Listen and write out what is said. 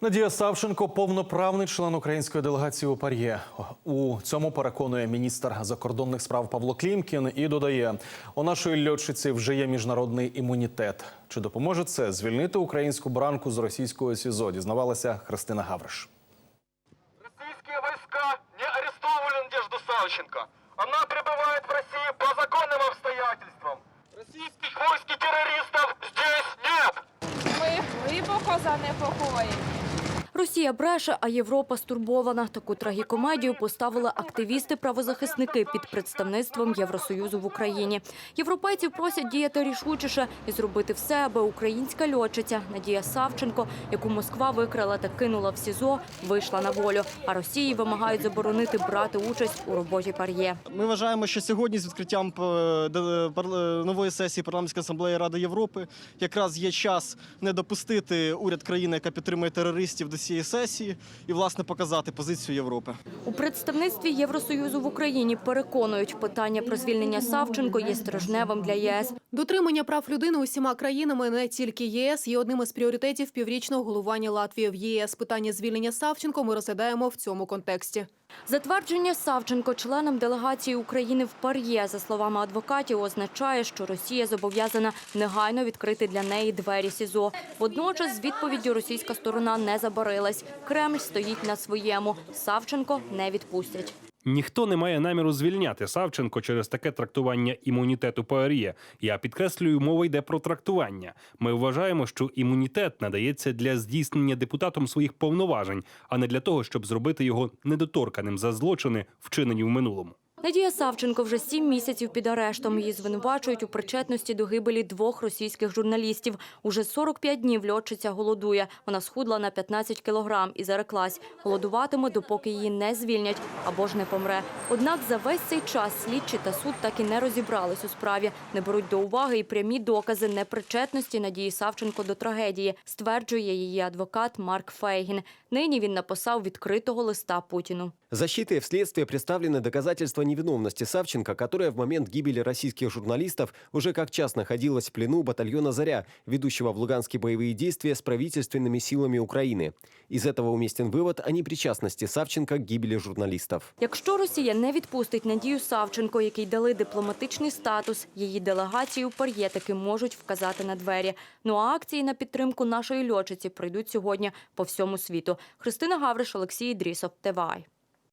Надія Савченко повноправний член української делегації у Пар'є. У цьому переконує міністр закордонних справ Павло Клімкін і додає: у нашої льотчиці вже є міжнародний імунітет. Чи допоможе це звільнити українську бранку з російського СІЗО? Дізнавалася Христина Гавриш. Российские войска не арестовывали Надежду Савченко. Она пребывает в России по законным обстоятельствам. Российских войск и террористов здесь нет. Ми глибоко занепокоєні. Росія бреше, а Європа стурбована. Таку трагікомедію поставили активісти-правозахисники під представництвом Євросоюзу в Україні. Європейців просять діяти рішучіше і зробити все, аби українська льотчиця Надія Савченко, яку Москва викрала та кинула в СІЗО, вийшла на волю. А Росії вимагають заборонити брати участь у роботі пар'є. Ми вважаємо, що сьогодні з відкриттям е, нової сесії парламентської асамблеї Ради Європи якраз є час не допустити уряд країни, яка підтримує терористів до цієї сесії, і власне показати позицію Європи. У представництві Євросоюзу в Україні переконують, питання про звільнення Савченко є стражневим для ЄС. Дотримання прав людини усіма країнами, не тільки ЄС, є одним із пріоритетів піврічного головування Латвії в ЄС. Питання звільнення Савченко ми розглядаємо в цьому контексті. Затвердження Савченко членом делегації України в Пар'є, за словами адвокатів, означає, що Росія зобов'язана негайно відкрити для неї двері СІЗО. Водночас з відповіддю російська сторона не забарилась. Кремль стоїть на своєму. Савченко не відпустять. Ніхто не має наміру звільняти Савченко через таке трактування імунітету ПРЄ. Я підкреслюю, мова йде про трактування. Ми вважаємо, що імунітет надається для здійснення депутатом своїх повноважень, а не для того, щоб зробити його недоторканим за злочини, вчинені в минулому. Надія Савченко вже сім місяців під арештом. Її звинувачують у причетності до гибелі двох російських журналістів. Уже 45 днів льотчиця голодує. Вона схудла на 15 кілограм і зареклась. Голодуватиме, допоки її не звільнять або ж не помре. Однак за весь цей час слідчі та суд так і не розібрались у справі. Не беруть до уваги і прямі докази непричетності Надії Савченко до трагедії, стверджує її адвокат Марк Фейгін. Нині він написав відкритого листа Путіну. Защитой в следствие представлены доказательства невиновности Савченко, которая в момент гибели российских журналистов уже как час находилась в плену батальона «Заря», ведущего в Луганске боевые действия с правительственными силами Украины. Из этого уместен вывод о непричастности Савченко к гибели журналистов. Якщо Росія не відпустить Надію Савченко, який дали дипломатичний статус, її делегації у пар'є таки можуть вказати на двері. Ну а акції на підтримку нашої льотчиці пройдуть сьогодні по всьому світу. Христина Гавриш, Олексій Дрісов, ТВАЙ.